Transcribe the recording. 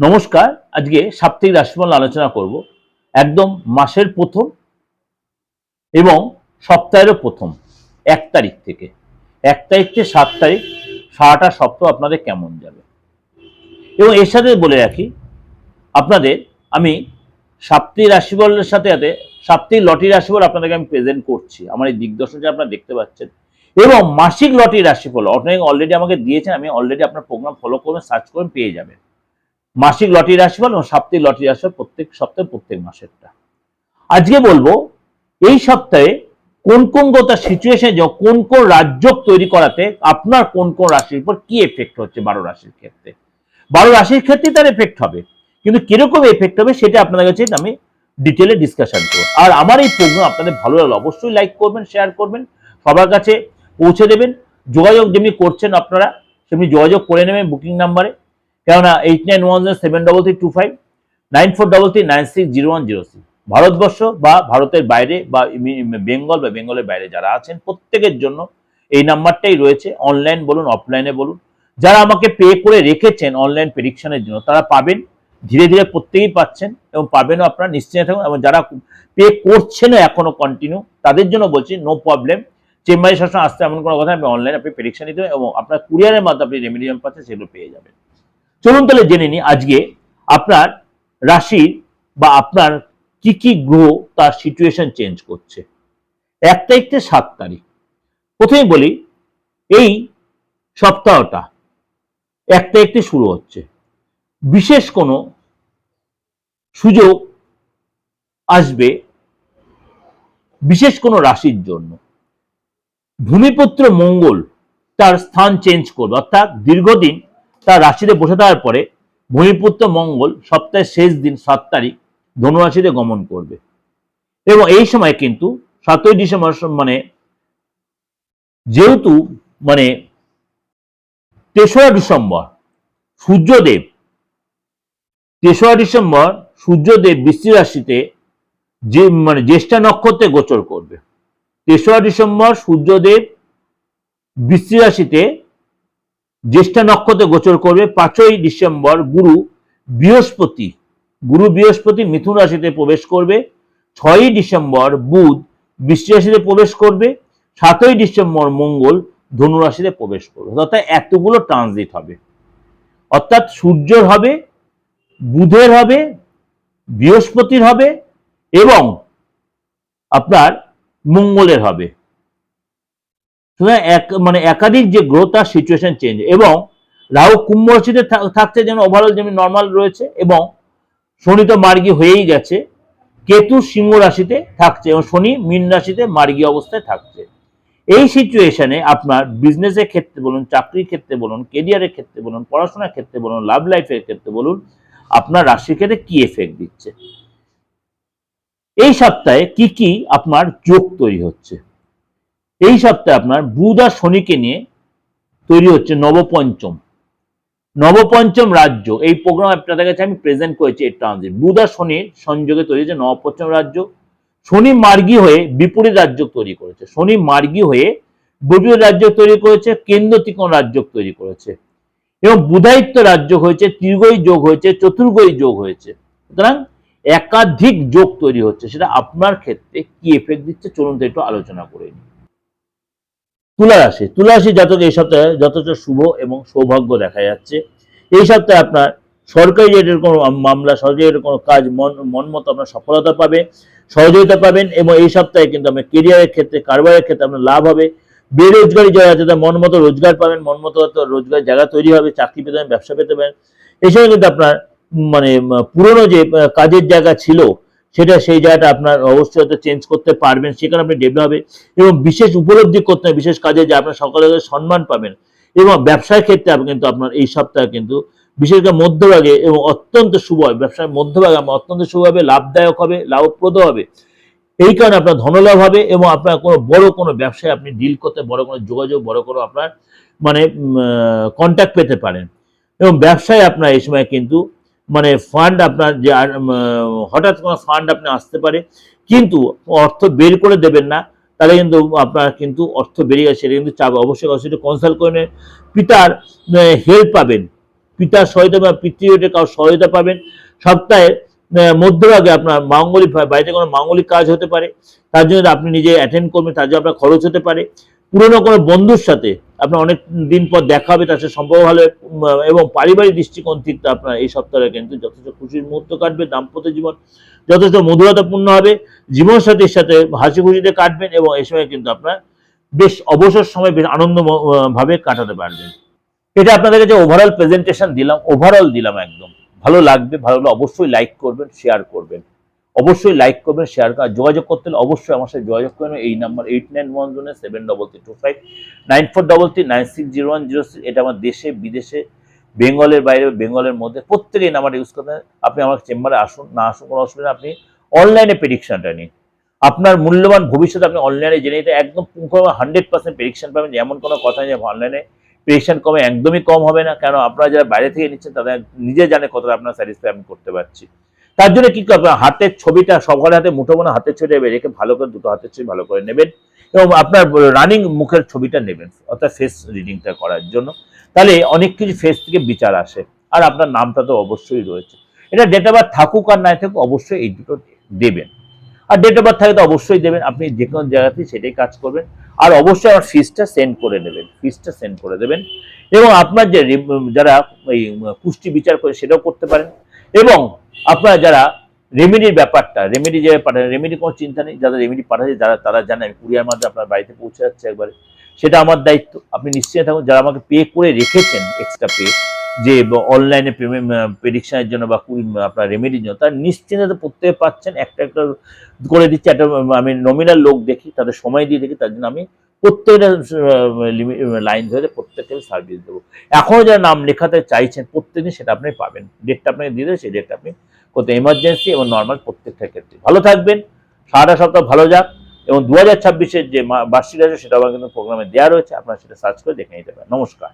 নমস্কার, আজকে সাপ্তাহিক রাশিফল আলোচনা করব। একদম মাসের প্রথম এবং সপ্তাহেরও প্রথম, এক তারিখ থেকে। এক তারিখ থেকে সাত তারিখ, সারাটা সপ্তাহ আপনাদের কেমন যাবে? এবং এর সাথে বলে রাখি, আপনাদের আমি সাপ্তাহিক রাশিফলের সাথে সাথে সাপ্তাহিক লটি রাশিফল আপনাদেরকে আমি প্রেজেন্ট করছি। আমার এই দিগদর্শন যে আপনারা দেখতে পাচ্ছেন। এবং মাসিক লটি রাশিফল অনেক অলরেডি আমাকে দিয়েছেন, আমি অলরেডি আপনার প্রোগ্রাম ফলো করবেন সার্চ করবেন, পেয়ে যাবেন। মাসিক লটারি রাশিফল এবং সাপ্তাহিক লটারি রাশিফল প্রত্যেক সপ্তাহে, প্রত্যেক মাসেরটা। আজকে বলব, এই সপ্তাহে কোন কোন গোটা সিচুয়েশন কোন কোন রাজ্য তৈরি করাতে আপনার কোন কোন রাশির উপর কি এফেক্ট হচ্ছে বারো রাশির ক্ষেত্রে? বারো রাশির ক্ষেত্রে তার এফেক্ট হবে। কিন্তু কীরকম এফেক্ট হবে সেটা আপনাদের কাছে আমি ডিটেলে ডিসকাশন করব। আর আমার এই প্রোগ্রাম আপনাদের ভালো লাগল অবশ্যই লাইক করবেন শেয়ার করবেন, সবার কাছে পৌঁছে দেবেন। যোগাযোগ যেমনি করছেন আপনারা, সেমনি যোগাযোগ করে নেবেন বুকিং নাম্বারে কেননা eight nine one zero seven double three two five nine four double three nine six zero one zero six Bharatvarsha বা ভারতের বাইরে বা বেঙ্গল বা বেঙ্গলের বাইরে যারা আছেন, প্রত্যেকের জন্য এই নাম্বারটাই রয়েছে। অনলাইন বলুন অফলাইনে বলুন। যারা আমাকে পে করে রেখেছেন অনলাইন প্রেডিকশনের জন্য, তারা পাবেন। ধীরে ধীরে প্রত্যেকেই পাচ্ছেন এবং পাবেনও আপনারা নিশ্চিন্ত থাকুন। এবং যারা পে করছেনও এখনও কন্টিনিউ তাদের জন্য বলছি নো প্রবলেম চেম্বারে সবসময় আসতে এমন কোনো কথা আমি অনলাইন আপনি প্রেডিকশন হবে এবং আপনার কুরিয়ারের মাধ্যমে আপনি রেমিডিয়াম পাচ্ছেন, সেগুলো পেয়ে যাবেন। চলুন তাহলে জেনে নিই আজকে আপনার রাশির বা আপনার কি কি গ্রহ তার সিচুয়েশন চেঞ্জ করছে। এক তারিখ থেকে সাত তারিখ। প্রথমে বলি, এই সপ্তাহটা এক তারিখ থেকে শুরু হচ্ছে। বিশেষ কোনো সুযোগ আসবে বিশেষ কোনো রাশির জন্য। ভূমিপুত্র মঙ্গল তার স্থান চেঞ্জ করবে, অর্থাৎ দীর্ঘদিন তার রাশিতে বসে থাকার পরে ভূমিপুত্র মঙ্গল সপ্তাহের শেষ দিন সাত তারিখ ধনুরাশিতে গমন করবে। এবং এই সময় কিন্তু সাতই ডিসেম্বর মানে যেহেতু মানে তেসরা ডিসেম্বর সূর্যদেব, তেসরা ডিসেম্বর সূর্যদেব বৃষ্টি রাশিতে যে মানে জ্যেষ্ঠা নক্ষত্রে গোচর করবে। তেসরা ডিসেম্বর সূর্যদেব বৃষ্টি রাশিতে জ্যেষ্ঠা নক্ষত্রে গোচর করবে পাঁচই ডিসেম্বর গুরু বৃহস্পতি। গুরু বৃহস্পতি মিথুন রাশিতে প্রবেশ করবে। ছয়ই ডিসেম্বর বুধ বৃষ্টি রাশিতে প্রবেশ করবে। সাতই ডিসেম্বর মঙ্গল ধনু রাশিতে প্রবেশ করবে। অর্থাৎ এতগুলো ট্রানজিট হবে। অর্থাৎ সূর্যের হবে, বুধের হবে, বৃহস্পতির হবে এবং আপনার মঙ্গলের হবে। সুতরাং এক মানে একাধিক যে গ্রহ তার সিচুয়েশন চেঞ্জ এবং রাহু কুম্ভ রাশিতে থাকছে যেন ওভারঅল যেমন নর্মাল রয়েছে, এবং শনি তো মার্গী হয়েই গেছে, কেতু সিংহ রাশিতে থাকছে, এবং শনি মীন রাশিতে মার্গী অবস্থায় থাকছে। এই সিচুয়েশনে আপনার বিজনেসের ক্ষেত্রে বলুন, চাকরির ক্ষেত্রে বলুন কেরিয়ারের ক্ষেত্রে বলুন, পড়াশোনার ক্ষেত্রে বলুন লাভ লাইফের ক্ষেত্রে বলুন, আপনার রাশির ক্ষেত্রে কি এফেক্ট দিচ্ছে? এই সপ্তাহে কি কি আপনার যোগ তৈরি হচ্ছে? এই সপ্তাহে আপনার বুধ আর শনিকে নিয়ে তৈরি হচ্ছে নবপঞ্চম। নবপঞ্চম রাজ্য, এই প্রোগ্রাম আপনাদের কাছে আমি প্রেজেন্ট করেছি এই ট্রানজিট বুধ আর শনির সংযোগে তৈরি হচ্ছে নবপঞ্চম রাজ্য। শনি মার্গী হয়ে বিপরীত রাজ্য তৈরি করেছে। শনি মার্গী হয়ে বিপরীত রাজ্য তৈরি করেছে, কেন্দ্র ত্রিকোণ রাজ্য তৈরি করেছে। এবং বুধায়িত্ব রাজ্য হয়েছে ত্রিগই যোগ হয়েছে চতুর্গই যোগ হয়েছে। সুতরাং একাধিক যোগ তৈরি হচ্ছে, সেটা আপনার ক্ষেত্রে কি এফেক্ট দিচ্ছে, চলুন তো একটু আলোচনা করে নিই। তুলা রাশি তুলা রাশি জাতক এই সপ্তাহে যথেষ্ট শুভ এবং সৌভাগ্য দেখা যাচ্ছে। এই সপ্তাহে আপনার সরকারি রেটের কোনো মামলা, সরকারি রেটের কোনো কাজ মন মন মতো আপনার সফলতা পাবে, সহযোগিতা পাবেন এবং এই সপ্তাহে কিন্তু আপনার কেরিয়ারের ক্ষেত্রে, কারবারের ক্ষেত্রে আপনার লাভ হবে। বেরোজগারি যারা আছে তারা মন মতো রোজগার পাবেন, মন মতো রোজগার জায়গা তৈরি হবে, চাকরি পেতে পারেন, ব্যবসা পেতে পারেন। এই সময় কিন্তু আপনার মানে পুরনো যে কাজের জায়গা ছিল সেটা সেই জায়গাটা আপনার অবশ্যই হয়তো চেঞ্জ করতে পারবেন, সেখানে আপনি ডেভেলপ হবে এবং বিশেষ উপলব্ধি করতে হবে, বিশেষ কাজে যে আপনার সকলে সম্মান পাবেন এবং ব্যবসার ক্ষেত্রে আপনি কিন্তু আপনার এই সপ্তাহে কিন্তু বিশেষ করে মধ্যভাগে এবং অত্যন্ত শুভ হবে, ব্যবসার মধ্যভাগে আপনার অত্যন্ত শুভ হবে, লাভদায়ক হবে, লাভপ্রদ হবে। এই কারণে আপনার ধনলাভ হবে এবং আপনার কোনো বড় কোনো ব্যবসায় আপনি ডিল করতে, বড় কোনো যোগাযোগ, বড় কোনো আপনার মানে কন্ট্যাক্ট পেতে পারেন। এবং ব্যবসায় আপনার এই সময় কিন্তু মানে ফান্ড আপনার যে হঠাৎ কোনো ফান্ড আপনি আসতে পারে, কিন্তু অর্থ বের করে দেবেন না, তাহলে কিন্তু আপনার কিন্তু অর্থ বেরিয়ে গেছে, সেটা কিন্তু চাপ, অবশ্যই অবশ্যই কনসাল্ট করে। পিতার হেল্প পাবেন। পিতার সহায়তা বা পিতৃয়ের কারও সহায়তা পাবেন। সপ্তাহে মধ্যভাগে আপনার মাঙ্গলিক বাড়িতে কোনো মাঙ্গলিক কাজ হতে পারে, তার জন্য আপনি নিজে অ্যাটেন্ড করবেন, তার জন্য আপনার খরচ হতে পারে। পুরনো কোনো বন্ধুর সাথে আপনার অনেক দিন পর দেখা হবে, তার সম্পর্ক ভালো এবং পারিবারিক দৃষ্টিকোণ থেকে আপনার এই সপ্তাহে কিন্তু যথেষ্ট খুশির মুহূর্ত কাটবে, দাম্পত্য জীবন যথেষ্ট মধুরতাপূর্ণ হবে, জীবনসাথীর সাথে হাসি খুশিতে কাটবেন এবং এই সময় কিন্তু আপনার বেশ অবসর সময় বেশ আনন্দ ভাবে কাটাতে পারবেন। এটা আপনাদের কাছে ওভারঅল প্রেজেন্টেশন দিলাম ওভারঅল দিলাম একদম। ভালো লাগবে, ভালো অবশ্যই লাইক করবেন শেয়ার করবেন। অবশ্যই লাইক করবেন শেয়ার করার যোগাযোগ করতে হলে অবশ্যই আমার সাথে যোগাযোগ করবেন। এই number eight nine one zero seven double three two five nine four double three nine six zero one zero six এটা আমার দেশে, বিদেশে, বেঙ্গলের বাইরে, বেঙ্গলের মধ্যে প্রত্যেকে এই নাম্বার ইউজ করতে আপনি আমার চেম্বারে আসুন, না আসুন, কোনো অসুবিধা আপনি অনলাইনে প্রেডিকশনটা নিন। আপনার মূল্যবান ভবিষ্যৎ আপনি অনলাইনে জেনে নিতে একদম হান্ড্রেড পার্সেন্ট প্রেডিকশন পাবেন। এমন কোনো কথা নেই অনলাইনে প্রেডিকশন কমে, একদমই কম হবে না। কেন? আপনারা যারা বাইরে থেকে নিচ্ছেন, তারা নিজে জানে কতটা আপনার স্যাটিসফাই আমি করতে পারছি। তার জন্য কি করবেন? হাতের ছবিটা সবার হাতে, মুঠো মনে হাতের ছবিটা রেখে ভালো করে দুটো হাতের ছবি ভালো করে নেবেন এবং আপনার রানিং মুখের ছবিটা নেবেন, অর্থাৎ ফেস রিডিংটা করার জন্য। তাহলে অনেক কিছু ফেস থেকে বিচার আসে আর আপনার নামটা তো অবশ্যই রয়েছে। এটা ডেট অফ বার্থ থাকুক আর নাই থাকুক অবশ্যই এই দুটো দেবেন। আর ডেট অফ বার্থ থাকে তো অবশ্যই দেবেন, আপনি যে কোনো জায়গাতেই সেটাই কাজ করবেন। আর অবশ্যই আমার ফিসটা সেন্ড করে নেবেন ফিসটা সেন্ড করে দেবেন। এবং আপনার যে যারা এই পুষ্টি বিচার করে সেটাও করতে পারেন। এবং আপনারা যারা রেমেডির ব্যাপারটা রেমেডি যে পাঠান রেমেডি কোনো চিন্তা নেই, যারা রেমেডি পাঠাচ্ছে, যারা, তারা জানে, আমি কুরিয়ার মাধ্যমে আপনার বাড়িতে পৌঁছে যাচ্ছে একবারে। সেটা আমার দায়িত্ব। আপনি নিশ্চয়ই থাকুন, যারা আমাকে পে করে রেখেছেন এক্সট্রা পে যে অনলাইনে প্রেডিকশনের জন্য বা আপনার রেমেডির জন্য, তারা নিশ্চিন্তে প্রত্যেকে পাচ্ছেন, একটা একটা করে দিচ্ছে, একটা আমি নমিনাল লোক দেখি, তাদের সময় দিয়ে দেখি, তার জন্য আমি প্রত্যেকটা লাইন ধরে প্রত্যেককে সার্ভিস দেবো। এখনও যারা নাম লেখাতে চাইছেন, প্রত্যেকদিন সেটা আপনি পাবেন। ডেটটা আপনাকে দিয়ে দেবে, সেই ডেটটা আপনি করতে এমার্জেন্সি এবং নর্মাল প্রত্যেকটা ক্ষেত্রে। ভালো থাকবেন, সারাটা সপ্তাহ ভালো যাক এবং দু হাজার ছাব্বিশের যে বার্ষিক আছে সেটা আমার কিন্তু প্রোগ্রামে দেওয়া রয়েছে, আপনারা সেটা সার্চ করে দেখে নিতে পারেন। নমস্কার।